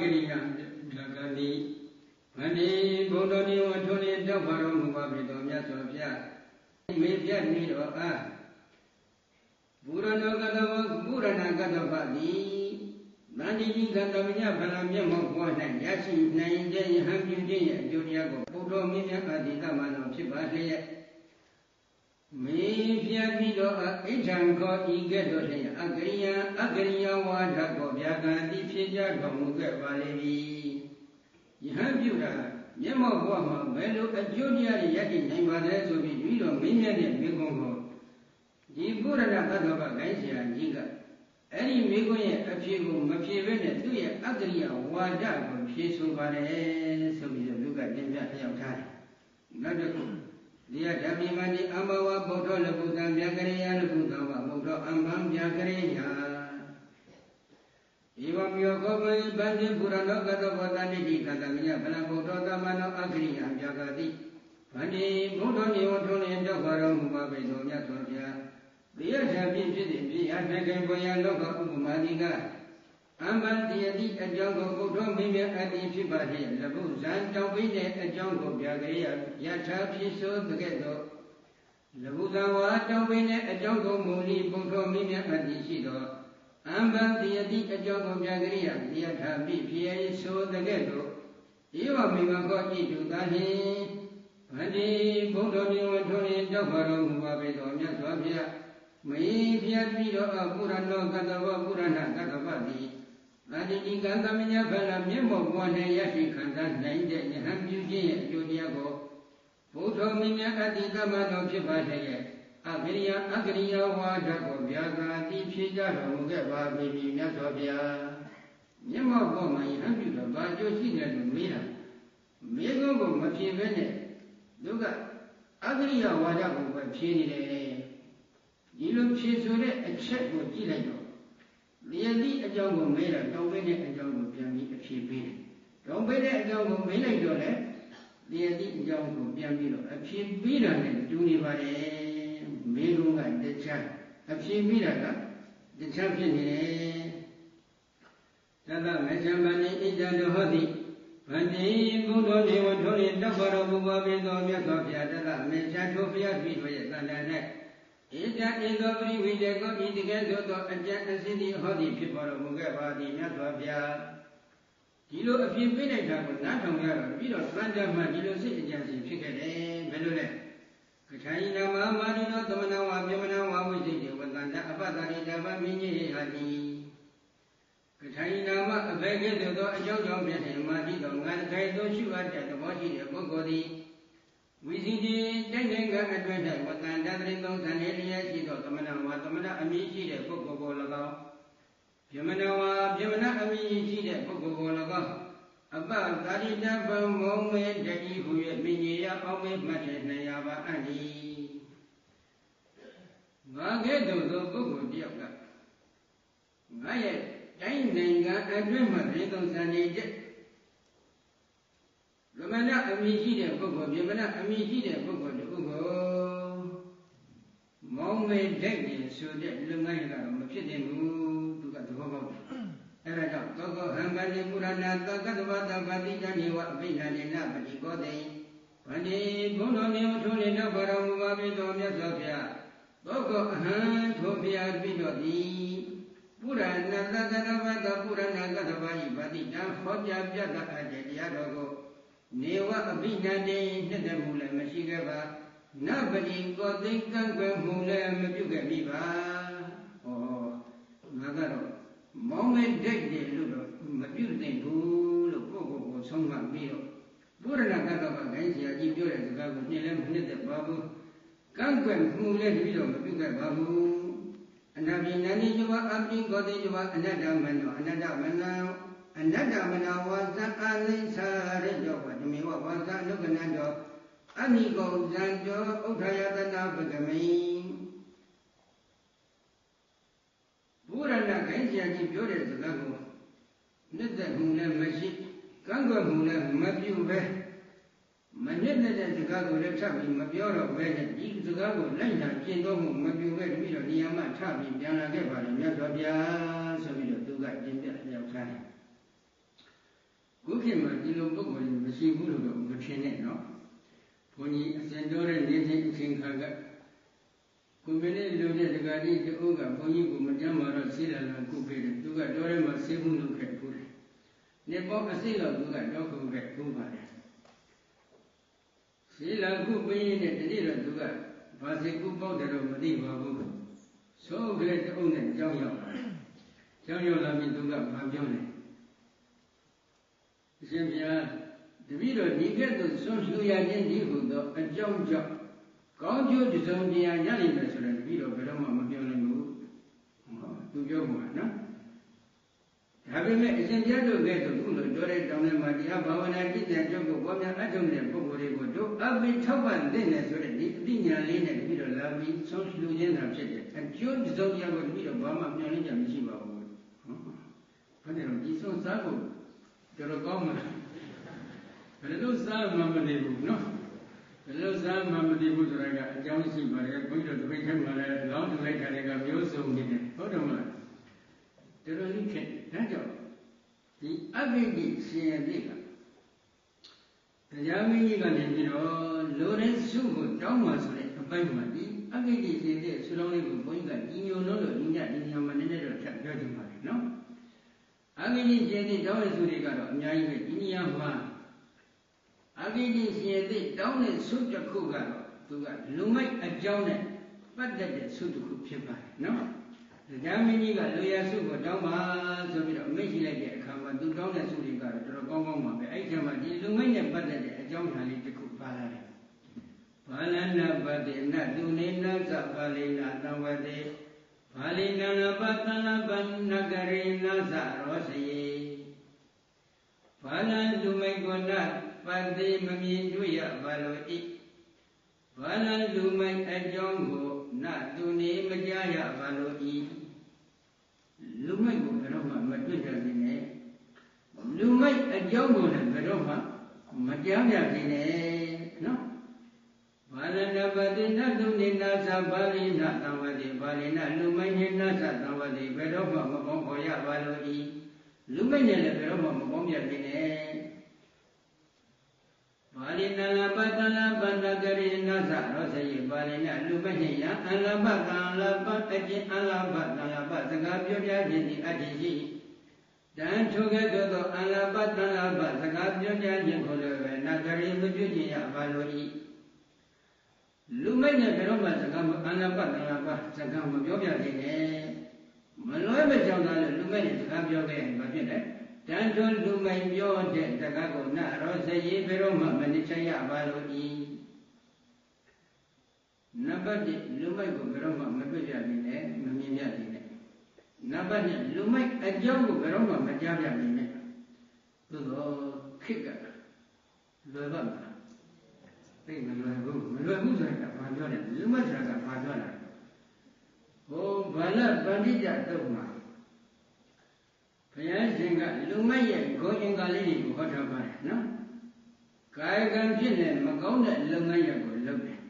ကိရိယာလကတိမဏိဘုဒ္ဓနိဝထုနေတောက်ပါတော်မူပါပြီတော်မြတ်စွာဘုရားမေပြတ်နေတော်အားဘူရဏကတဝဘူရဏကတပတိမန္တိကြီးကတမညဗလမျက်မှောက်ဘဝ၌ရရှိနိုင်တဲ့ယဟန်ပြုခြင်းရဲ့အကျိုးတရားကိုဘုဒ္ဓမင်းမြတ်အတိတမနောဖြစ်ပါလျက် မေပြတ်ပြီးတော့အိဋ္ဌံခောဤကဲ့သို့လျက်အကရိယအကရိယဝါဒကိုဗျာကံတိဖြစ်ကြတော်မူခဲ့ပါလေပြီယဟန်ပြုတာမျက်မှောက်ဘဝမှာဘယ်လိုအကျိုးတရားတွေရရှိနိုင်ပါလဲဆိုပြီးပြီးတော့မင်းမြတ်တဲ့မိကုံးကိုဒီဘုရဏသတ္တဗဂိုင်းဆရာကြီးကအဲ့ဒီမိကုံးရဲ့အဖြေကိုမဖြေဘဲနဲ့သူ့ရဲ့အကရိယဝါဒကိုဖြေဆိုပါတယ်ဆိုပြီးတော့လူကတင်ပြလျှောက်ထားတယ်နောက်တစ်ခု ဒီယဓမ္မိမတိအမဝဗုဒ္ဓလပုသံဗျာကရိယာလပုသံဝဗုဒ္ဓအမ္မံဗျာကရိယာဧဝံယောကောပယဗန္တိပုရဏောကတောဘောတန္တိကတမညဗလဗုဒ္ဓသမနောအကရိယာဗျာကတိဗန္တိဘုဒ္ဓနေဝထုံးနေတောက်ပါတော်မူပါပေတော်မြတ်စွာဘုရားဒီယဓမ္မိဖြစ်တဲ့ပြရတကေဘုရားလောကဥပမာတိက အမ္မတယတိအကြောင်းကိုဘုဒ္ဓမင်းမြတ်အတ္တိဖြစ်ပါလျက်လဘုဇံတောင်းပိတဲ့အကြောင်းကိုဗျာကရိယာယထာဖြစ်ဆိုတကဲ့သို့လဘုဇံဝါတောင်းပိတဲ့အကြောင်းကိုမူလီဘုဒ္ဓမင်းမြတ်အတ္တိရှိသောအမ္မတယတိအကြောင်းကိုဗျာကရိယာယထာဖြစ်ဖြစ်ဆိုတကဲ့သို့ဧဝမေမကောဣတုသာဟိဗန္တိဘုဒ္ဓမြဝထွန်းရင်တောက်ပါတော်မူပါပေတော်မြတ်စွာဘုရားမေဖျက်ပြီးတော့ပုရဏောကတ္တဝပုရဏကတ္တဝတိ တတိတိကံသမညဖလမျက်မှောက်ဘဝနဲ့ရရှိခံစားနိုင်တဲ့ယဟန်ပြုခြင်းရဲ့အကျိုးတရားကိုဘုထောမင်းများအတ္တိတမတော်ဖြစ်ပါတဲ့အဂရိယအဂရိယဝါဒကိုဗျာဂာတိဖြစ်ကြတော်မူခဲ့ပါပြီမြတ်စွာဘုရားမျက်မှောက်ဘဝမှာယဟန်ပြုတော့ဘာအကျိုးရှိတယ်လို့မေးတာမေးခွန်းကိုမဖြေဘဲနဲ့သူကအဂရိယဝါဒကိုပဲဖြေနေတယ်ဒီလိုဖြေဆိုတဲ့အချက်ကိုကြည့်လိုက်တော့ လျက်သည့်အကြောင်းကိုမေးတာတောင်းပေးတဲ့အကြောင်းကိုပြန်ပြီးအဖြေပေးတယ်။တောင်းပေးတဲ့အကြောင်းကိုမေးလိုက်တော့လေလျက်သည့်အကြောင်းကိုပြန်ပြီးတော့အဖြေပေးတာနဲ့တူနေပါတယ်။မေးလုံးကတခြားအဖြေပေးတာကတခြားဖြစ်နေတယ်။သတ္တမဇ္ဇမဏိဣဒံတောဟောတိဗန္တိဘုဒ္ဓဒေဝထုံးရင်တပ္ပရောဘုရားပိသောမြတ်စွာဘုရားတတ္တမေချာထိုဘုရားပြီတို့ရဲ့တန်တန်နဲ့ ဣဒံဣသောပရိဝိတေကောဤတကယ်သို့သောအကျဉ်းအစင်းဒီဟောသည်ဖြစ်ပေါ်တော်မူခဲ့ပါသည်မြတ်စွာဘုရားဒီလိုအဖြစ်ပြလိုက်တာကိုနားထောင်ရတော့ပြီးတော့သံဃာမှဒီလိုစိတ်အကြံစီဖြစ်ခဲ့တယ်ဘယ်လိုလဲကထာယိနာမမာရိနောသမဏဝါပြမနာဝါဝိစိတေဝတန္တအပတ္တရိတဗမင်းကြီးဟာတိကထာယိနာမအဘယ်ကဲ့သို့သောအကြောင်းကြောင့်ဖြစ်နေမာတိသောငါတခိုင်သောရှုအပ်တဲ့သဘောရှိတဲ့ပုဂ္ဂိုလ်သည် ဝိစီတိတိုက်နိုင်ငံအတွင်း၌ဝတ္တန်တတရိသုံးဆံနေလျက်ရှိသောသမဏဝါသမဏအမည်ရှိတဲ့ပုဂ္ဂိုလ်ကို၎င်းပြမဏဝါပြမဏအမည်ရှိတဲ့ပုဂ္ဂိုလ်ကို၎င်းအပသာရိတပံမုံမေတတိဟု၍မိညေယအောင်မေမှတ်တဲ့နေရာပါအံ့ဤငါကဲ့သို့သောပုဂ္ဂိုလ်တယောက်ကငါရဲ့တိုင်းနိုင်ငံအတွင်းမှာပြည်သုံးဆံနေတဲ့ ဗမဏအမိရှိတဲ့ပုဂ္ဂိုလ်ဗမဏအမိရှိတဲ့ပုဂ္ဂိုလ်တစ်ခုကိုမောင်းမေဒိတ်ကြီးဆိုတဲ့လူငယ်ကတော့မဖြစ်နိုင်ဘူးသူကသဘောပေါက်တယ်အဲဒါကြောင့်သောကောဟံဗန္တိပုရဏသကတ္တဝတဗတိတဏိဝအဘိဓာနေနပတိကောတိဗန္တိဘုန်းတော်မြေထုံးနေတော့ဘာတော်မူပါပြီတော်မြတ်စွာဘုရားသောကောအဟံထိုဘုရားပြီးတော့သည်ပုရဏသတ္တဝတပုရဏကတ္တဝဟိဗတိတံဟောကြားပြတတ်တဲ့တရားတော်ကို နေဝအဘိဓာတေနှစ်သက်မှုလည်းမရှိခဲ့ပါနပတိကောသိကံကွယ်မှုလည်းမပြုခဲ့မိပါဟောငါကတော့မောင်းမဲ့ဒိတ်တယ်လို့တော့မပြုနိုင်ဘူးလို့ကိုယ့်ကိုယ်ကိုဆုံးမပြီးတော့ဘုရားကကတော့ဂိုင်းဆရာကြီးပြောတဲ့စကားကိုနှင်းလည်းမနှစ်သက်ပါဘူးကံကွယ်မှုလည်းတပြီးတော့မပြုခဲ့ပါဘူးအနာပိနန္ဒီဇဝအပိကောတိဇဝအနတ္တမနောအနတ္တမနော အနတ္တမနာဝါသအလိစ္ဆာရကြောဝဓမေဝဝါသအနုကနံတောအနိကောဇံတောဥထာယတနာပကမိဘုရဏခိုင်းဆရာကြီးပြောတဲ့စကားကိုနှစ်သက်မှုလည်းမရှိကန့်ကွက်မှုလည်းမပြုပဲမနစ်တဲ့စကားကိုလည်းထပ်ပြီးမပြောတော့ဘဲနဲ့ဒီစကားကိုလိုက်နာကျင့်သုံးမှုမပြုပဲတပြီးတော့နေရာမှာထပ်ပြီးပြန်လာခဲ့ပါလေမြတ်စွာဘုရားဆိုပြီးတော့သူကကျင့်ပြလျောက်ထားတယ် လိုပုဂ္ဂိုလ်ကြီးမရှိဘူးလို့တော့မထင်နဲ့နော်ဘုန်းကြီးအစဉ်တော်တဲ့နေစဉ်အချိန်ခါကကိုမင်းလေးလူတဲ့ဒကာကြီးတူကဘုန်းကြီးကိုမတမ်းမာတော့ဆေးလာလာကုခဲ့တယ်သူကတော်ထဲမှာဆေးမှုလုပ်ခဲ့ဘူးတယ်နေပေါ်အစိတ်လောက်သူကတော့ခုခဲ့ဘူးပါတယ်ဆေးလာကုပေးရင်တနေ့တော့သူကဘာစေကုပေါက်တယ်တော့မသိပါဘူးသိုးကလေးတအုပ်နဲ့ကြောင်းရောက်လာကြောင်းရောက်လာပြီးသူကဘာပြောလဲ အရှင်ဘုရားတပည့်တော်ဒီကဲ့သို့ဆွလှူရခြင်းဒီဟုသောအကြောင်းကြောင့်ကောင်းကျိုးတစုံတရာရနိုင်မယ်ဆိုရင်တပည့်တော်ဘယ်တော့မှမပြောနိုင်ဘူးဟောသူပြောမှာနော်ဒါပေမဲ့အရှင်ဘုရားတို့ကဲ့သို့ခုလိုပြောတဲ့တောင်းထဲမှာတရားဘာဝနာကြည့်တဲ့ကြောင့်ကိုဘောများအထုံးတဲ့ပုဂ္ဂိုလ်တွေကိုတို့အပိထောက်ပံ့တဲ့နဲ့ဆိုတဲ့ဒီအသိဉာဏ်လေးနဲ့တပည့်တော်လာပြီးဆွလှူခြင်းတာဖြစ်တယ်အကျိုးတစုံတရာကိုတပည့်တော်ဘာမှပြောနိုင်ကြမရှိပါဘူးဟောဘာတယ်လို့ဒီဆုံးစားဖို့ တော်တော်ကောင်းမှာဘယ်လိုစားမှမသိဘူးနော်ဘယ်လိုစားမှမသိဘူးဆိုတာကအကြောင်းရှိပါတယ်ဘုန်းကြီးတို့တပိတ်ထဲမှာလည်းလောင်းတလိုက်တာတွေကမျိုးစုံနေတယ်ဟုတ်တယ်မလားတော်တော်လေးခက်ဒါကြောင့်ဒီအဘိဓိရှင်ရတိကတရားမင်းကြီးကနေပြီးတော့လိုတဲ့စုကိုတောင်းပါဆိုတဲ့အပိုင်းမှာဒီအဘိဓိရှင်တဲ့ဆုလုံးလေးကိုဘုန်းကြီးကညီညွတ်လို့လို့ညီညညီညမှာနည်းနည်းတော့ထပ်ပြောချင်ပါတယ်နော် အဘိဓိရှင်တဲ့တောင်းတဲ့စုတွေကတော့အများကြီးပဲဒီနေရာမှာအဘိဓိရှင်တဲ့တောင်းတဲ့စုတစ်ခုကတော့သူကလူမိုက်အကြောင်းနဲ့ပတ်သက်တဲ့စုတစ်ခုဖြစ်ပါတယ်နော်တရားမင်းကြီးကလူရစုကိုတောင်းပါဆိုပြီးတော့မိတ်ရှိလိုက်တဲ့အခါမှာသူတောင်းတဲ့စုတွေကတော့တော်တော်ကောင်းကောင်းပါပဲအဲ့ဒီမှာဒီလူမိုက်နဲ့ပတ်သက်တဲ့အကြောင်းအရာလေးတစ်ခုပါလာတယ်ဘာလနာပတိနသူနေနသပါလိနာသံဝတိ ဘာလိနာလပသလပနဂရိနသရောစယေဘာလလူမိုက်ကောနပတိမမြင်တွေ့ရပါလို့ဤဘာလလူမိုက်အကြောင်းကိုနသူနေမကြားရပါလို့ဤလူမိုက်ကိုဘယ်တော့မှမတွေ့ကြသေးနဲ့လူမိုက်အကြောင်းကိုလည်းဘယ်တော့မှမကြားကြသေးနဲ့နော် ဘာလနပတိနသုနေနာသဘာလိနသံဝတိဘာလိနလူမိုက်နေနာသသံဝတိဘယ်တော့မှမပေါင်းခေါ်ရပါလို့ဤလူမိုက်နဲ့လည်းဘယ်တော့မှမပေါင်းပြသေးနဲ့ပါဠိနလပတလပန္နကရိနသရောစယေပါဠိနလူမညယအလဘကံလပအကျင်အလဘတလပစကားပြောပြခြင်းသည်အတ္တိရှိတန်ထိုကဲ့သို့သောအလဘတလပစကားပြောပြခြင်းကိုလည်းပဲနဂရိမကျွခြင်းရပါလို့ဤ လူမိုက်နဲ့ဘယ်တော့မှစကားအလဘတလပစကားမပြောပြခြင်းနဲ့မလွဲမကြောင်သာလို့လူမိုက်နဲ့စကားပြောခဲ့ရင်ဘာဖြစ်လဲတန်ထွန်းလူမိုင်ပြောတဲ့တက္ကကိုနရောစရေဘယ်တော့မှမနှိချရပါလို့ဤနံပါတ်1လူမိုက်ကိုဘယ်တော့မှမတွေ့ကြနေနဲ့မမြင်ကြနေနဲ့နံပါတ်2လူမိုက်အကြောင်းကိုဘယ်တော့မှမကြားပြနေနဲ့သို့တော့ခစ်ကလွယ်ပါမလား သိမလွယ်ဘူးမလွယ်ဘူးဆိုတာကဘာပြောလဲလူမိုက်ဆိုတာကဘာပြောလဲဟိုဘာလပန္တိတတုတ်မှာဘုရားရှင်ကလူမိုက်ရဲ့ဂုဏ်အင်္ဂါလေးတွေကိုဟောထားပါတယ်နော်ကာယကံဖြစ်နေမကောင်းတဲ့လုပ်ငန်းရပ်ကိုလုပ်တယ်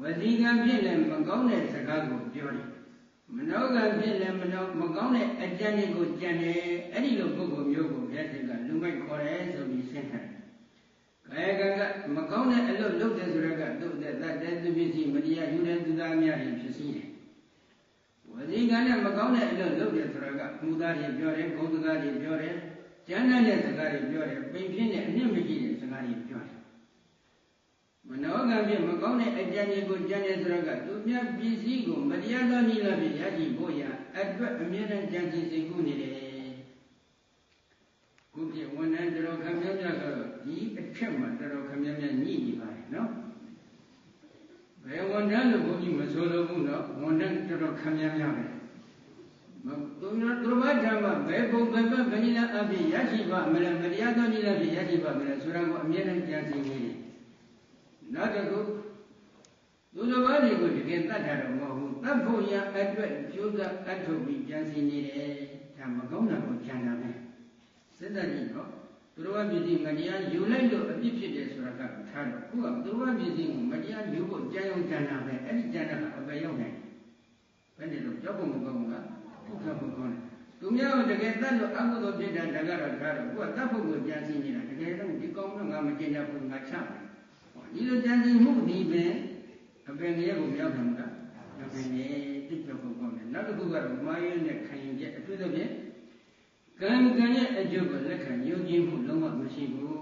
ဝစီကံဖြစ်နေမကောင်းတဲ့စကားကိုပြောတယ်မနောကံဖြစ်နေမနောမကောင်းတဲ့အကြံတွေကိုကြံတယ်အဲ့ဒီလိုပုဂ္ဂိုလ်မျိုးကိုဘုရားရှင်ကလူမိုက်ခေါ်တယ်ဆိုပြီးရှင်းထားတယ် ကာယကံကမကောင်းတဲ့အလုပ်လုပ်တယ်ဆိုတော့ကသူ့တဲ့တတ်တဲ့သူပစ္စည်းမတရားယူတဲ့သူသားများတွေဖြစ်စီတယ်ဝစီကံနဲ့မကောင်းတဲ့အလုပ်လုပ်တယ်ဆိုတော့ကမူသားတွေပြောတယ်ဂုဏ်စကားတွေပြောတယ်ကျမ်းတဲ့စကားတွေပြောတယ်ပိန်ဖြစ်တဲ့အနှစ်မကြည့်တဲ့စကားတွေပြောတယ်မနောကံဖြင့်မကောင်းတဲ့အကြံတွေကိုကြံတယ်ဆိုတော့ကသူမြတ်ပစ္စည်းကိုမတရားသောနည်းလားဖြင့်ရရှိဖို့ရအတွက်အမြဲတမ်းကြံစည်စိတ်ကူးနေတယ် ခုပြဝန်ထမ်းတော်ခံမြတ်မြတ်ကတော့ဒီအချက်မှာတော်ခံမြတ်မြတ်ညှိနေပါတယ်နော်ဘယ်ဝန်ထမ်းလို့ဘုန်းကြီးမဆိုလို့ဘူးနော်ဝန်ထမ်းတော်ခံမြတ်မြတ်ပဲမသူတို့သူဘာဓမ္မဘယ်ပုံဘယ်ဘက်ဘယ်နည်းလားအဖြစ်ရရှိပါမလဲမတရားသောနည်းလားဖြင့်ရရှိပါမလဲဆိုတာကိုအမြဲတမ်းကြံစည်နေတယ်နောက်တစ်ခုသူတော်ဘာတွေကိုတကယ်တတ်တာတော့မဟုတ်ဘူးတတ်ဖို့ရအတွက်ကျိုးစားအထုတ်ပြီးကြံစည်နေတယ်ဒါမကောင်းတာကိုကြံတာပဲ စစ်တတ်ကြည့်တော့သူတော်ဘာပြည်စီမတရားယူလိုက်လို့အပြစ်ဖြစ်တယ်ဆိုတာကထားတော့ခုကသူတော်ဘာပြည်စီကိုမတရားယူဖို့ကြံရုံကြံတာပဲအဲ့ဒီကြံတာကအပေရောက်နိုင်ဘယ်နဲ့လို့ကြောက်ဖို့မကောင်းဘူးလားဟုတ်ကဲ့ဘုရားသူများကတကယ်တတ်လို့အကုသိုလ်ဖြစ်တာဒါကတော့ထားတော့ကိုကတတ်ဖို့ကိုကြံစည်နေတာတကယ်တော့ကျင့်တဲ့ဘုရားချမယ်ဒီလိုကြံစည်မှုဒီပင်အပင်ရဲ့ကိုရောက်တယ်မလားအပင်ရဲ့တိကျဖို့ပေါ့မယ်နောက်တစ်ခုကတော့မာယနဲ့ခံရင်ချက်အထူးသဖြင့် ကံကံရဲ့အကျိုးကိုလက်ခံယုံကြည်မှုလုံးဝမရှိဘူး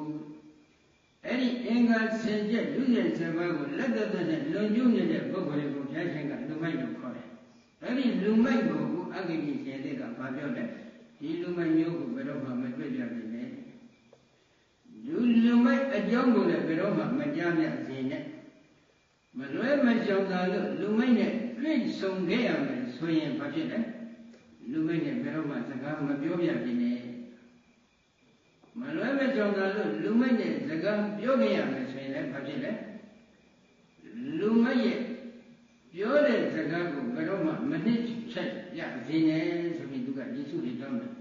အဲ့ဒီအင်္ဂါဆင်ချက်လူရဲ့ဆယ်ပါးကိုလက်သက်သက်နဲ့လွန်ကျူးနေတဲ့ပုဂ္ဂိုလ်ကိုဘုရားရှင်ကလူမိုက်လို့ခေါ်တယ်အဲ့ဒီလူမိုက်ကိုအဂိတိရှင်တဲ့ကဘာပြောလဲဒီလူမိုက်မျိုးကိုဘယ်တော့မှမတွေ့ကြဘူးနဲ့လူလူမိုက်အကြောင်းကိုလည်းဘယ်တော့မှမကြားမြတ်စေနဲ့မလွဲမရှောင်သာလို့လူမိုက်နဲ့တွေ့ဆုံခဲ့ရမယ်ဆိုရင်ဘာဖြစ်လဲ လူမိုက်နဲ့ဘယ်တော့မှစကားမပြောပြဘူးနဲ့မလွဲမရှောင်သာလို့လူမိုက်နဲ့စကားပြောခဲ့ရမယ်ဆိုရင်လည်းဘာဖြစ်လဲလူမိုက်ရဲ့ပြောတဲ့စကားကိုဘယ်တော့မှမနစ်ချက်ရစေနဲ့ဆိုပြီးသူကယေရှုတွေတောင်းတယ်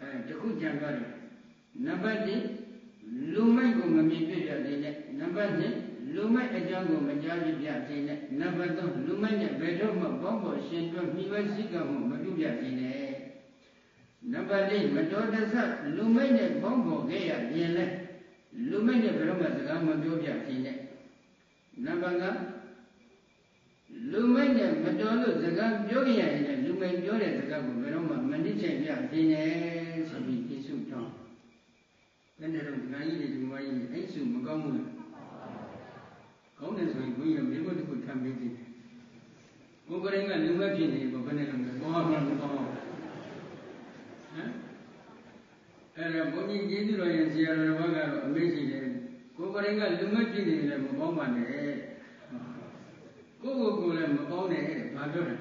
အဲတခုကြံသွားတယ်နံပါတ်1လူမိုက်ကိုမမြင်ပြပြစေနဲ့နံပါတ်2လူမိုက်အကြော င်းကိုမကြားပြပြစေနဲ့နံပါတ်3လူမိုက်နဲ့ဘယ်တော့မှဘောင်းပေါ်ရှင်တွက်မိဝဲစိကမှုမပြုပြစေနဲ့နံပါတ်4မတော်တဆလူမိုက်နဲ့ဘောင်းပေါ်ခဲ့ရရင်လဲလူမိုက်နဲ့ဘယ်တော့မှစကားမပြောပြစေနဲ့နံပါတ်5လူမိုက်နဲ့မတော်လို့စကားပြောကြရရင်လူမိုက်ပြောတဲ့စကားကိုဘယ်တော့မှမနစ်ချက်ပြစေနဲ့ဆိုပြီးယေရှုတောင်းဘယ်နဲ့တော့ငါကြီးတွေဒီမကြီးအဲ့စုမကောင်းဘူးလား ကောင်းတယ်ဆိုရင်ဘုရားမြေဖို့တစ်ခုထမ်းပေးသေးတယ်ကိုယ်ကရင်ကလူမဖြစ်နေဘောဘယ်နဲ့လုံးလဲဘောမှမကောင်းဟမ်အဲ့ဒါဘုန်းကြီးကျေးဇူးတော်ရဲ့ဆရာတော်ဘက်ကတော့အမေရှိတယ်ကိုယ်ကရင်ကလူမဖြစ်နေတယ်မကောင်းပါနဲ့ကိုယ့်ကိုယ်ကိုယ်လည်းမကောင်းနဲ့ဘာပြောတယ်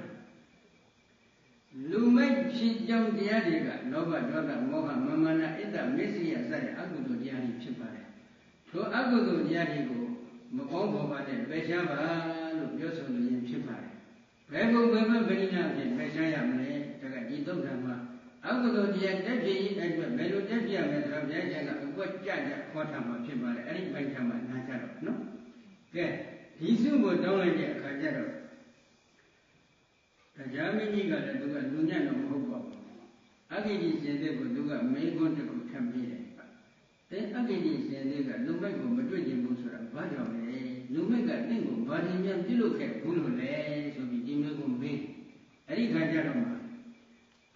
လူမိုက်ဖြစ်ကြောင်းတရားတွေကလောဘဒေါသမောဟမာမနာဣတ္တမစ္စရိယစတဲ့အကုသိုလ်တရားတွေဖြစ်ပါတယ်။ထိုအကုသိုလ်တရားတွေကို မကောင်းပေါ်ပါနဲ့ပယ်ရှားပါလို့ပြောဆိုလို့ရင်ဖြစ်ပါတယ်။ဘယ်ကုဘယ်မှာဗရိနာဖြင့်ပယ်ရှားရမလဲ။ဒါကဒီသုတ်တံမှာအကုသိုလ်တရားတက်ပြည့်အဲ့အတွက်ဘယ်လိုတက်ပြရမလဲဆိုတော့ဘုရားရှင်ကအကွက်ကြကြခေါ်ထားမှာဖြစ်ပါတယ်။အဲ့ဒီပိုင်ထားမှာနားကြတော့နော်။ကဲဒီစုကိုတောင်းလိုက်တဲ့အခါကျတော့တရားမင်းကြီးကလည်းသူကလူညံ့တော့မဟုတ်ပါဘူးအဂိတိရှင်တဲ့ကိုသူကမေခွန်းတစ်ခုထပ်ပြီးတယ်တဲ့အဂိတိရှင်တဲ့ကလူမိုက်ကိုမတွေ့ကျင်ဘူးဆိုတာ ဘာကြောင့်လဲလူမိုက်ကတင့်ကိုဘာဒီမြန်ပြုလုပ်ခဲ့ဘူးလို့လဲဆိုပြီးဒီမျိုးကိုမေးအဲ့ဒီခါကျတော့မှ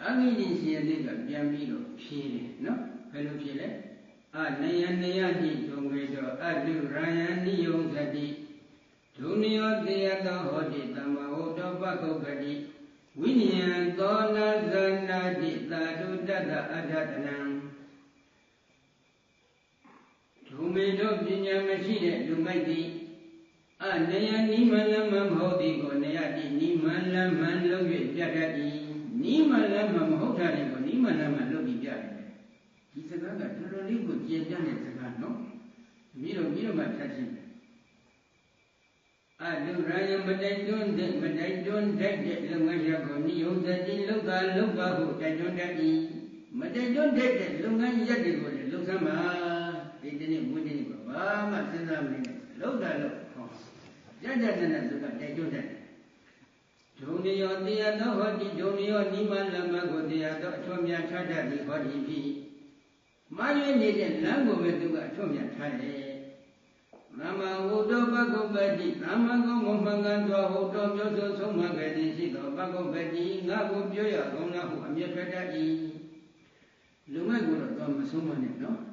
အဂိတိရှင်တဲ့ကပြန်ပြီးတော့ဖြေတယ်နော်ဘယ်လိုဖြေလဲအနယနယတိဒုံဝေတောအတုရယံနိယုံသတိဒုနိယောတေယတောဟောတိတမ္မဟောတောပကုတ်ကတိဝိနည်းသောနာဇနာတိသာတုတတ္တအဋ္ဌတနံ ဒုမေတို့ပညာမရှိတဲ့လူမိုက်သည်အနေယနိမလမမဟုတ်သည်ကိုနေယတိနိမလမလုံး၍ပြတတ်၏နိမလမမဟုတ်တာတွေကိုနိမလမလုပ်ပြီးပြတယ်ဒီစကားကတော်တော်လေးကိုကျေပြတဲ့စကားနော်ပြီးတော့ပြီးတော့မှထပ်ရှင်းအတုရယမတိုက်တွန်းတဲ့မတိုက်တွန်းတဲ့လုပ်ငန်းရပ်ကိုနိယုံသတိလောက်သာလောက်ပါဟုတိုက်တွန်းတတ်၏မတိုက်တွန်းတဲ့လုပ်ငန်းရပ်တွေကိုလည်းလှုပ်ဆမ်းပါ ဒီတနေ့ဝိနည်းကဘာမှစဉ်းစားမနေနဲ့လောက်တာလို့ဟောရတ္တတနသုကတိုက်တွန်းတဲ့ဒုနိယောတရားတော်ဟောတိဒုနိယောနိမလမကိုတရားတော်အထွတ်မြတ်ထားတတ်သည်ဟောဒီဖြစ်မာရွေးနေတဲ့လမ်းကိုပဲသူကအထွတ်မြတ်ထားတယ်သမ္မာဝုဒ္ဓပကုပ္ပတိသမ္မာကုမမင်္ဂသောဟုတ်တော်မျိုးစုဆုံးမခဲ့သည်ရှိသောပကုပ္ပတိငါကိုပြောရကောင်းလားဟုအမျက်ထွက်တတ်၏လူမိုက်ကိုတော့တော့မဆုံးမနဲ့နော်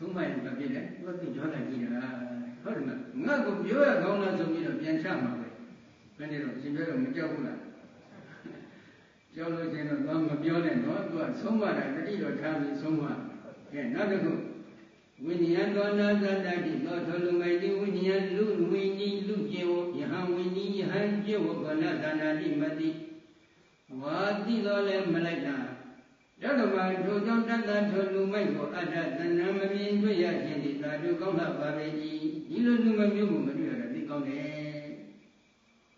ဆုံးမရင်ဘာဖြစ်လဲသူကသူကြောလိုက်ကြည့်တာဟုတ်တယ်မငါကိုပြောရကောင်းလားဆိုပြီးတော့ပြန်ချမှာပဲဘယ်နဲ့တော့ရှင်ပြောတော့မကြောက်ဘူးလားကြောက်လို့ရှင်တော့တော့မပြောနဲ့နော်သူကဆုံးမတာတတိတော့ထားပြီးဆုံးမကဲနောက်တစ်ခုဝိညာဉ်သောနာသတ္တိသောထလူမိုက်တိဝိညာဉ်လူဝိညာဉ်လူကျေဝယဟံဝိညာဉ်ယဟံကျေဝကလသနာတိမတိဝါတိတော်လည်းမလိုက်တာ ရတ္တမထိုကြောင့်တတ္တထိုလူမိုက်ကိုအတ္တသဏ္ဍမမြင်တွေ့ရခြင်းဒီသာဓုကောင်းတာပါပဲကြီးဒီလိုလူမမျိုးကိုမတွေ့ရတာသိကောင်းတယ်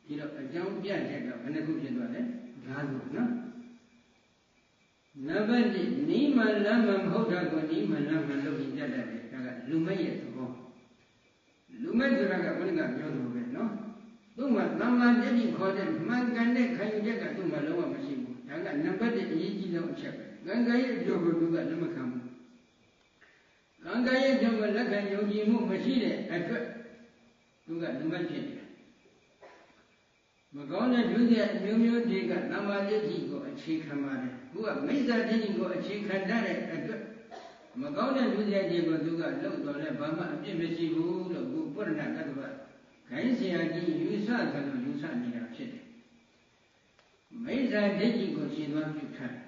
ဒီတော့အကြောင်းပြချက်ကဘယ်နှခုဖြစ်သွားလဲဓာတ်လို့နော်နံပါတ်1နိမလမ်းမမဟုတ်တာကိုနိမလမ်းမလုပ်ရင်တတ်တယ်ဒါကလူမဲ့ရဲ့သဘောလူမဲ့ဆိုတာကဘုရားပြောလို့ပဲနော်သူ့မှာသံဃာတတိခေါ်တဲ့မှန်ကန်တဲ့ခံယူချက်ကသူ့မှာလုံးဝမရှိဘူးဒါကနံပါတ်1အရေးကြီးဆုံးအချက်ပဲ ကံကံရဲ့အကျိုးကိုသူကလက်မခံဘူးကံကံခံယုံကြည်မှုမရှိတဲ့အတွက်သူကနံပါတ်ဖြစ်တယ်မကောင်းတဲ့ဒုစရိုက်မျိုးမျိုးတွေကသမာဓိဋ္ဌိကိုအခြေခံပါတယ်သူကမိစ္ဆာဒိဋ္ဌိကိုအခြေခံတတ်တဲ့အတွက်မကောင်းတဲ့ဒုစရိုက်တွေကိုသူကလှုပ်တော်လဲဘာမှအပြစ်မရှိဘူးလို့ခုပုရဏကတ္တဗခိုင်းဆရာကြီးယူဆသလိုယူဆနေတာဖြစ်တယ်မိစ္ဆာဒိဋ္ဌိကိုရှင်းသွားပြုထားတယ်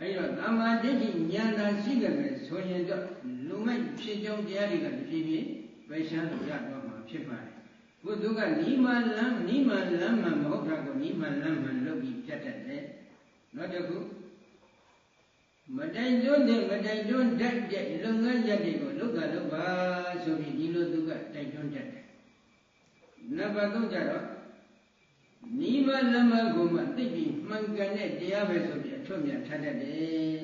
အဲဒီတော့သမာဓိဋ္ဌိဉာဏ်သာရှိကြမယ်ဆိုရင်တော့လူမိုက်ဖြစ်ကြောင်းတရားတွေကတဖြည်းဖြည်းပဲရှမ်းလို့ရတော့မှာဖြစ်ပါတယ်ဘုသူကနိမလမ်းနိမလမ်းမှမဟုတ်တာကိုနိမလမ်းမှလုပ်ပြီးပြတ်တတ်တယ်နောက်တစ်ခုမတိုင်တွန်းတဲ့မတိုင်တွန်းတတ်တဲ့လုပ်ငန်းရက်တွေကိုလုပ်တာလုပ်ပါဆိုပြီးဒီလိုသူကတိုင်တွန်းတတ်တယ်နံပါတ်3ကျတော့နိမလမ်းမကိုမှသိပြီးမှန်ကန်တဲ့တရားပဲဆိုပြီးအ ထွတ်မြတ်ထားတတ်တယ်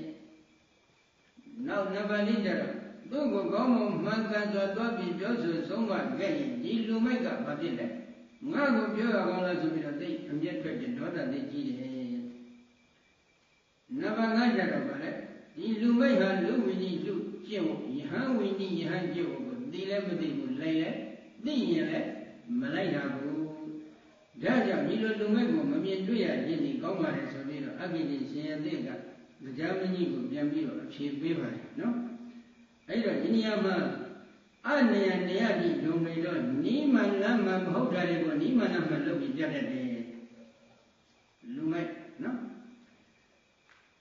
နောက်နံပါတ်4ကျတော့သူ့ကိုကောင်းမွန်မှန်ကန်စွာတွားပြီးပြောဆိုဆုံးမခဲ့ရင်ဒီလူမိုက်ကဘာဖြစ်လဲငါ့ကိုပြောရကောင်းလားဆိုပြီးတော့သိအမျက်ထွက်တဲ့ဒေါသသိကြီးတယ်နံပါတ်5ကျတော့ဗါလဲဒီလူမိုက်ဟာလူဝိနည်းလူကျင့်ဖို့ယဟန်ဝိနည်းယဟန်ကျင့်ဖို့ကိုသိလည်းမသိဘူးလိုက်လည်းသိရင်လည်းမလိုက်တာဘူးဒါကြောင့်ဒီလိုလူမိုက်ကိုမမြင်တွေ့ရခြင်းဒီကောင်းပါလေဆိုပြီးတော့ အဂိတိရှင်ရသေးကကြာမကြီးကိုပြန်ပြီးတော့အဖြေပေးပါတယ်နော်အဲ့တော့ဒီနေရာမှာအနေရနေရဒီဒုံမေတော့နိမန္နမမဟုတ်တာတွေကိုနိမန္နမလုပ်ပြီးပြတ်တတ်တယ်လူမိုက်နော်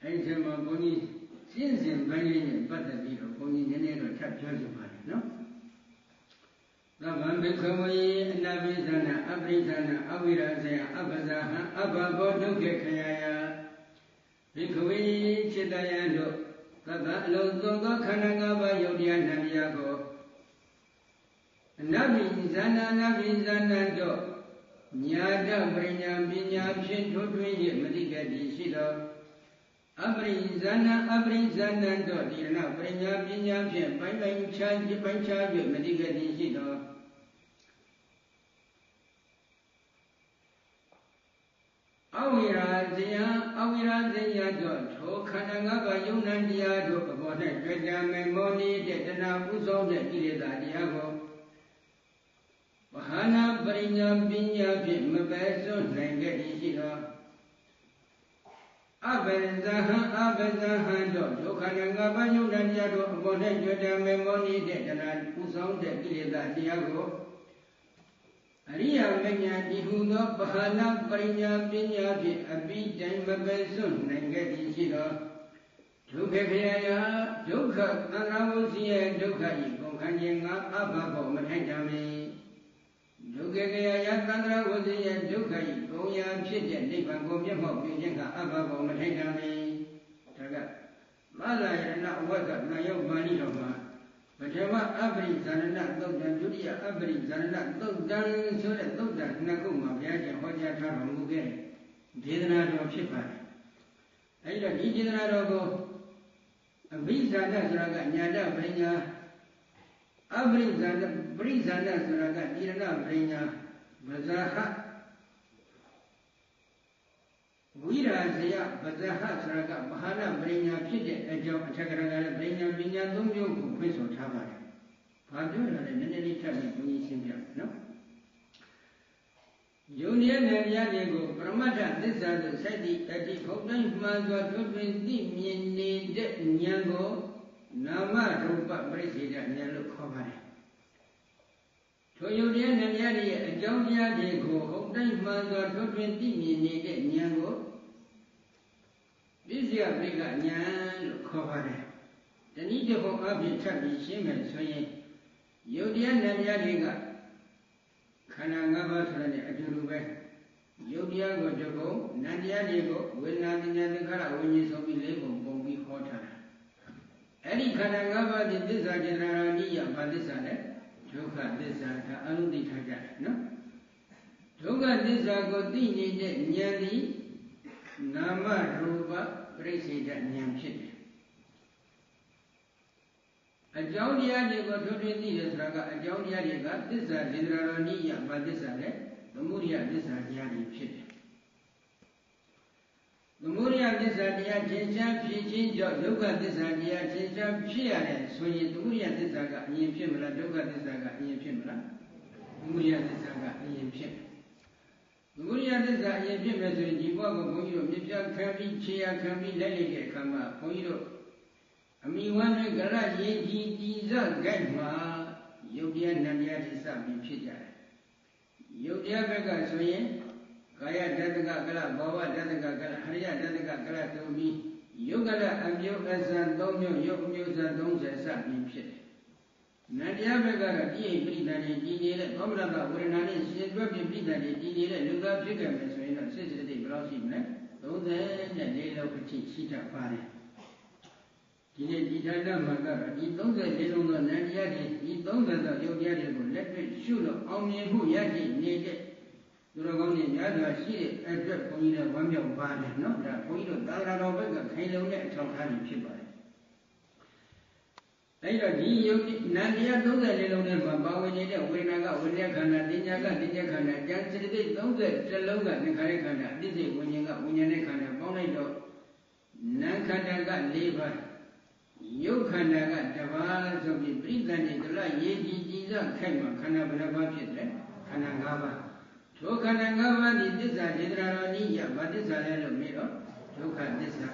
အဲ့ဒီမှာဘုန်းကြီးရှင်းစဉ်ပိုင်းလေးနဲ့ပတ်သက်ပြီးတော့ဘုန်းကြီးနည်းနည်းတော့ထပ်ပြောချင်ပါတယ်နော်သဗ္ဗံဘိက္ခဝေအနာပိသနာအပရိသနာအဝိရဇယအပဇာဟံအဘဘောဒုက္ခခယယ ဘိက္ခဝေจิตယံတို့သဗ္ဗအလုံးစုံသောခန္ဓာ၅ပါးယုတ်တရားနံတရားကိုအနဗ္ဗိဇာနာနဗ္ဗိဇာနတို့ညာတပညာပညာဖြင့်ထိုးထွင်း၍မတိကတိရှိသောအပရိဇာနာအပရိဇာနတို့ဒီရဏပညာပညာဖြင့်ပိုင်းပိုင်းခြားပိုင်းခြား၍မတိကတိရှိသော အဝိရာဇယအဝိရာဇယတို့ထိုခန္ဓာ၅ပါးယုံနံတရားတို့အပေါ်၌တွေ့ကြမေမောနေတဲ့တဏှာဥဆုံးတဲ့ကိလေသာတရားကိုဝဟနာပရိညာပညာဖြင့်မပဲစွန့်နိုင်ခဲ့သည်ရှိသောအဘဇဟံအဘဇဟံတို့ဒုက္ခနာ၅ပါးယုံနံတရားတို့အပေါ်၌တွေ့ကြမေမောနေတဲ့တဏှာဥဆုံးတဲ့ကိလေသာတရားကို အရိယာမညာဒီဟုသောပဟာနာပရိညာပညာဖြင့်အပိတိုင်မပဲစွန့်နိုင်ခဲ့သည်ရှိသောဒုက္ခခရယဒုက္ခသံဃာဝစီရဲ့ဒုက္ခဤကုန်ခံခြင်းငါအဘဘောမထိုက်တမီဒုက္ခခရယသံဃာဝစီရဲ့ဒုက္ခဤကုန်ရာဖြစ်တဲ့နိဗ္ဗာန်ကိုမျက်မှောက်ပြုခြင်းကအဘဘောမထိုက်တမီဒါကမလာယနာဝက်ကနာယောပါဠိတော်မှာ ပထမအပရိဇာဏသုတ်တံဒုတိယအပရိဇာဏသုတ်တံဆိုတဲ့သုတ်တံနှစ်ခုမှာဘုရားရှင်ဟောကြားထားတော်မူခဲ့ဒေသနာတော်ဖြစ်ပါတယ်။အဲဒီတော့ဒီဒေသနာတော်ကိုအဘိဇာဏဆိုတာကညာတပရိညာအပရိဇာဏပရိဇာဏဆိုတာကတိရဏပရိညာမဇာဟ ဝိရာဇယပဇဟဆိုတာကမဟာနာပရိညာဖြစ်တဲ့အကြောင်းအထက်ကရကလည်းပရိညာပညာသုံးမျိုးကိုဖွင့်ဆိုထားပါတယ်။ဘာပြောရလဲနည်းနည်းလေးထပ်ပြီးဘုန်းကြီးရှင်းပြမယ်နော်။ယုံရည်နဲ့တရားတွေကိုပရမတ္ထသစ္စာသို့စိုက်သည့်အတိဟုတ်တိုင်းမှန်စွာထွထွင်သိမြင်နေတဲ့ဉာဏ်ကိုနာမရူပပရိစ္ဆေဒဉာဏ်လို့ခေါ်ပါတယ်။ ထိုယုံရည်နဲ့တရားတွေရဲ့အကြောင်းတရားတွေကိုဟုတ်တိုင်းမှန်စွာထွထွင်သိမြင်နေတဲ့ဉာဏ်ကိုပစ္စယပရိကဉာဏ်လို့ခေါ်ပါတယ်။တနည်းတစ်ခုအပြင်ထပ်ပြီးရှင်းမယ်ဆိုရင်ယုတ်တရားနဲ့တရားတွေကခန္ဓာ၅ပါးဆိုတဲ့အတူတူပဲယုတ်တရားကိုတစ်ခုနံတရားတွေကိုဝေဒနာဉာဏ်သင်္ခါရဝိညာဉ်ဆိုပြီးလေးပုံပုံပြီးဟောထားတာ။အဲ့ဒီခန္ဓာ၅ပါးဒီသစ္စာကျင်နာနိယဘာသစ္စာလဲ ဒုက္ခသစ္စာဒါအလုံးသိထားကြတယ်နော်။ဒုက္ခသစ္စာကိုသိနေတဲ့ဉာဏ်သည်နာမရူပပရိစ္ဆေဒဉာဏ်ဖြစ်တယ်အကြောင်းတရားတွေကိုထွန်းထွန်းသိတယ်ဆိုတာကအကြောင်းတရားတွေကသစ္စာဒေသရာရောနိယဘာသစ္စာလဲသမုဒိယသစ္စာတရားတွေဖြစ်တယ် သသမုဒိယသစ္စာတရားထင်ရှားဖြစ်ခြင်းကြောင့်ဒုက္ခသစ္စာတရားထင်ရှားဖြစ်ရတယ်ဆိုရင်သမုဒိယသစ္စာကအရင်ဖြစ်မလားဒုက္ခသစ္စာကအရင်ဖြစ်မလားသမုဒိယသစ္စာကအရင်ဖြစ်သမုဒိယသစ္စာအရင်ဖြစ်မယ်ဆိုရင်ဒီဘဝကိုဘုန်းကြီးတို့မြပြခံပြီးခြေရခံပြီးလက်လိုက်တဲ့အခါမှာဘုန်းကြီးတို့အမိဝမ်းနဲ့ကရရေးကြီးတည်စကြိုက်မှာယုတ်တရားနံတရားတွေစပြီးဖြစ်ကြတယ်ယုတ်တရားဘက်ကဆိုရင် ကာယတတကကလဘောဝတတကကလဟရိယတတကကလသုံးပြီးယုတ်ကလအမျိုးအစံ၃မျိုးယုတ်အမျိုးအစံ30စပြီးဖြစ်တယ်နန္တရားဘက်ကတော့တိယိပိဋကတိတည်နေတဲ့သောမရတဝေဒနာနဲ့ရှင်တွဲပြပိဋကတိတည်နေတဲ့လူသားဖြစ်ကြမယ်ဆိုရင်တော့စိတ်စိတ်တိဘယ်လောက်ရှိမလဲ34လောက်အထိရှိတတ်ပါတယ်ဒီနေ့ဒီဌာနမှာကတော့ဒီ34လုံးသောနန္တရားတွေဒီ30သောယုတ်တရားတွေကိုလက်တွေ့ရှုလို့အောင်မြင်မှုရရှိနေတဲ့ သူတော်ကောင်းတွေများစွာရှိတဲ့အတွက်ဘုန်းကြီးတို့ဝမ်းမြောက်ပါတယ်နော်ဒါဘုန်းကြီးတို့သာသနာတော်ဘက်ကခိုင်လုံတဲ့အထောက်အထားတွေဖြစ်ပါတယ်အဲဒီတော့ဒီယုတ်နန္တရား34လုံးနဲ့မှာပါဝင်နေတဲ့ဝေဒနာကဝေဒနာခန္ဓာ၊တင်ညာကတင်ညာခန္ဓာ၊ဉာဏ်စိတ္တိ30လုံးကသင်္ခါရခန္ဓာအတိစိတ်ဝိညာဉ်ကဝိညာဉ်နဲ့ခန္ဓာပေါင်းလိုက်တော့နာခန္ဓာက၄ပါးယုတ်ခန္ဓာကတပါးဆိုပြီးပြိတ္တန်ဒီကလရေကြီးကြည်စခိုက်မှာခန္ဓာဘယ်နှပါးဖြစ်တယ်ခန္ဓာ၅ပါး ထိုခန္ဓာ၅ပါးဒီသစ္စာဒေသနာတော်ဤရဘာသစ္စာလဲလို့မေးတော့ဒုက္ခသစ္စာ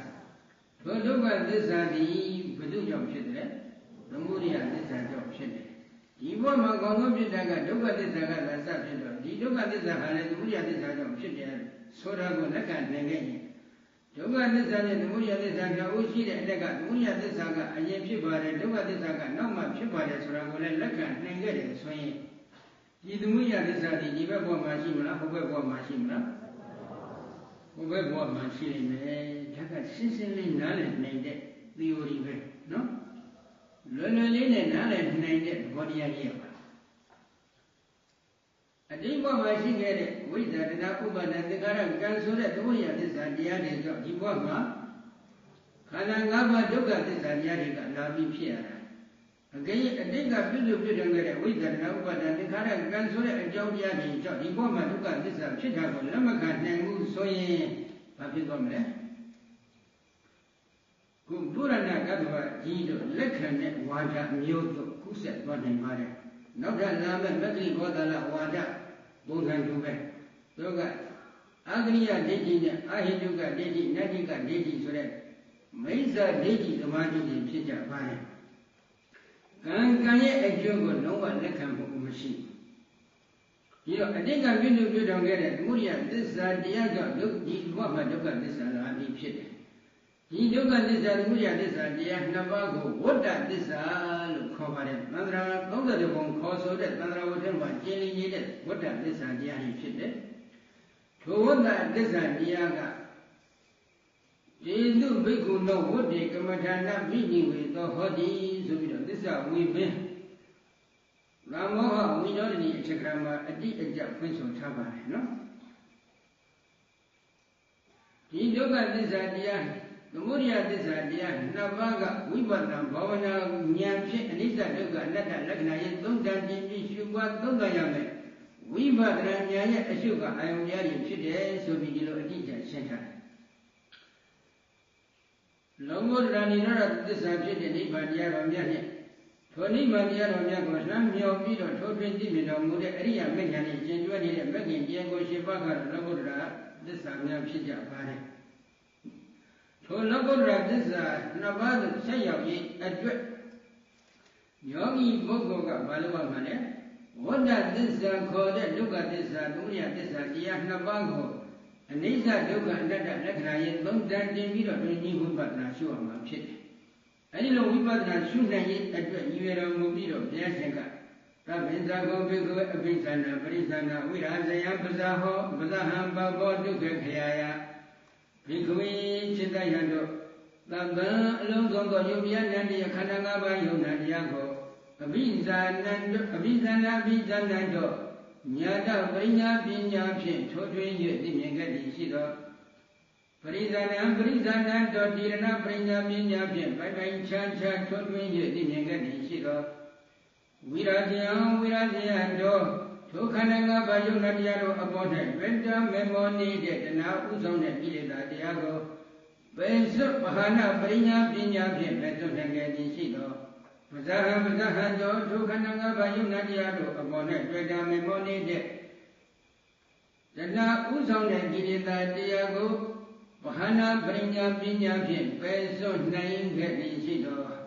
ထိုဒုက္ခသစ္စာဒီဘယ်သူကြောင့်ဖြစ်တယ်သမုဒိယသစ္စာကြောင့်ဖြစ်တယ်ဒီဘဝမှာကောင်းဆုံးဖြစ်တာကဒုက္ခသစ္စာကသာစဖြစ်တော့ဒီဒုက္ခသစ္စာဟာလည်းသမုဒိယသစ္စာကြောင့်ဖြစ်တယ်ဆိုတာကိုလက်ခံနိုင်ခဲ့ရင်ဒုက္ခသစ္စာနဲ့သမုဒိယသစ္စာကြောင့်ဥရှိတဲ့အတက်ကသမုဒိယသစ္စာကအရင်ဖြစ်ပါတယ်ဒုက္ခသစ္စာကနောက်မှဖြစ်ပါတယ်ဆိုတာကိုလည်းလက်ခံနိုင်ခဲ့တယ်ဆိုရင် ဒီသမုဒိယသစ္စာဒီဒီဘက်ဘဝမှာရှိမလားဟိုဘက်ဘဝမှာရှိမလားဟိုဘက်ဘဝမှာရှိနေမယ်ဒါကရှင်းရှင်းလေးနားလည်နိုင်တဲ့ theory ပဲနော်လွယ်လွယ်လေးနဲ့နားလည်နိုင်တဲ့ဘောတရားကြီးပါအတိတ်ဘဝမှာရှိခဲ့တဲ့ဝိဇ္ဇာတနာဥပါဒသင်္ခါရကံဆိုတဲ့သမုဒယသစ္စာတရားတွေကြောင့်ဒီဘဝမှာခန္ဓာ၅ပါးဒုက္ခသစ္စာတရားတွေကလာပြီးဖြစ်ရတာ အကယ်အတိတ်ကပြုစုပြုထုံခဲ့တဲ့ဝိဇ္ဇာတနာဥပါဒသင်္ခါရကံဆိုတဲ့အကြောင်းတရားတွေကြောင့်ဒီဘဝမှာဒုက္ခသစ္စာဖြစ်တာကိုလက်မခံနိုင်ဘူးဆိုရင်ဘာဖြစ်သွားမလဲခုဘုရဏကတ္တဝကြီးတို့လက်ခံတဲ့ဝါဒမျိုးတို့ခုဆက်သွားနိုင်ပါတယ်နောက်ထပ်လာမဲ့မဂ္ဂိဘောဓလဝါဒပုံစံတူပဲတို့ကအဂရိယဒိဋ္ဌိနဲ့အာဟိတုကဒိဋ္ဌိနတ္တိကဒိဋ္ဌိဆိုတဲ့မိစ္ဆာဒိဋ္ဌိသမာဓိတွေဖြစ်ကြပါတယ် ကံကံရဲ့အကျိုးကိုလုံးဝလက်ခံဖို့မရှိဒီတော့အတိတ်ကပြုလုပ်ပြုတော်ခဲ့တဲ့သမုဒိယသစ္စာတရားကြောင့်ဒုက္ခဒီဘဝမှာဒုက္ခသစ္စာလာပြီးဖြစ်တယ်ဒီဒုက္ခသစ္စာသမုဒယသစ္စာတရားနှစ်ပါးကိုဝတ္တသစ္စာလို့ခေါ်ပါတယ်သန္တရာ30ဘုံခေါ်ဆိုတဲ့သန္တရာဝတ္တမှာကျင်းလင်းနေတဲ့ဝတ္တသစ္စာတရားကြီးဖြစ်တယ်ထိုဝတ္တသစ္စာတရားကယေ တုဘိက္ခုနောဝတ္တေကမ္မထာနမိနိဝေသောဟောတိဆိုပြီးတော့သစ္စာဝိပင်လာမောဟဝိနောဒတိအချက်ခရမှာအတိအကျဖွင့်ဆိုထားပါတယ်နော်ဒီဒုက္ခသစ္စာတရားသမုဒိယသစ္စာတရားနှစ်ပါးကဝိပဿနာဘာဝနာဉာဏ်ဖြင့်အနိစ္စဒုက္ခအနတ္တလက္ခဏာရဲ့သုံးတန်ပြင်းပြီးရှုပွားသုံးတန်ရမယ်ဝိပဿနာဉာဏ်ရဲ့အရှုကအာယုံတရားတွေဖြစ်တယ်ဆိုပြီးဒီလိုအတိအကျရှင်းထားတယ် လုံးဝဒရာနိရောဓသစ္စာဖြစ်တဲ့နိဗ္ဗာန်တရားတော်မြတ်နဲ့ထိုနိဗ္ဗာန်တရားတော်မြတ်ကိုလှမ်းမြော်ပြီးတော့ထိုးထွင်းသိမြင်တော်မူတဲ့အရိယာမေညာနဲ့ကျင့်ကြွနေတဲ့မဂ္ဂင်တရားကိုရှင်းပါကတော့လုံးဝဒရာသစ္စာများဖြစ်ကြပါတယ်ထိုလောကုတ္တရာသစ္စာနှစ်ပါးသို့ဆက်ရောက်ရေးအတွက်ယောဂီပုဂ္ဂိုလ်ကဘာလို့မှလဲဝဋ္ဌသစ္စာခေါ်တဲ့ဒုက္ခသစ္စာဒုညသစ္စာတရားနှစ်ပါးကို အနိစ္စဒုက္ခအနတ္တလက္ခဏာရဲ့သုံးတန်တင်ပြီးတော့တွင်ကြီးဝိပဿနာရှုရမှာဖြစ်တယ်။အဲဒီလိုဝိပဿနာရှုနိုင်ရေးအတွက်ရည်ရွယ်တော်မူပြီးတော့ဘုရားရှင်ကသဗ္ဗင်္ဇာကောဘိကဝေအပိသနာပရိသနာဝိရာဇယံပဇာဟောပဇဟံဘဘောဒုက္ခခရာယဘိကဝေจิตယံတို့သဗ္ဗံအလုံးစုံသောယုတ်တရားဉာဏ်တရားခန္ဓာ၅ပါးယုံနာတရားကိုအဘိဇာနံတို့အဘိဇာနာအဘိဇာနံတို့ ညာတပရိညာပညာဖြင့်ထိုးထွင်း၍သိမြင်ခဲ့သည်ရှိသောပရိဇာနံပရိဇာနံတို့တိရဏပရိညာပညာဖြင့်ပိုင်ပိုင်ချမ်းချမ်းထိုးထွင်း၍သိမြင်ခဲ့သည်ရှိသောဝိရာဇယံဝိရာဇယံတို့ထိုခန္ဓာ၅ပါးယုံနာတရားတို့အပေါ်၌ဝိတ္တမေမောနေတဲ့တဏှာဥဆောင်တဲ့ကိလေသာတရားကိုပေစွတ်ပဟာနာပရိညာပညာဖြင့်ပဲစွတ်နိုင်ခဲ့ခြင်းရှိသော မဇဟံမဇဟံသောဒုက္ခနငါးပါးယုဏတရားတို့အပေါ်၌တွေ့တာမေမောနေတဲ့ဇနာဥဆောင်တဲ့ကိလေသာတရားကိုပဟာနာပရိညာပညာဖြင့်ပဲစွတ်နိုင်ခဲ့ခြင်းရှိသော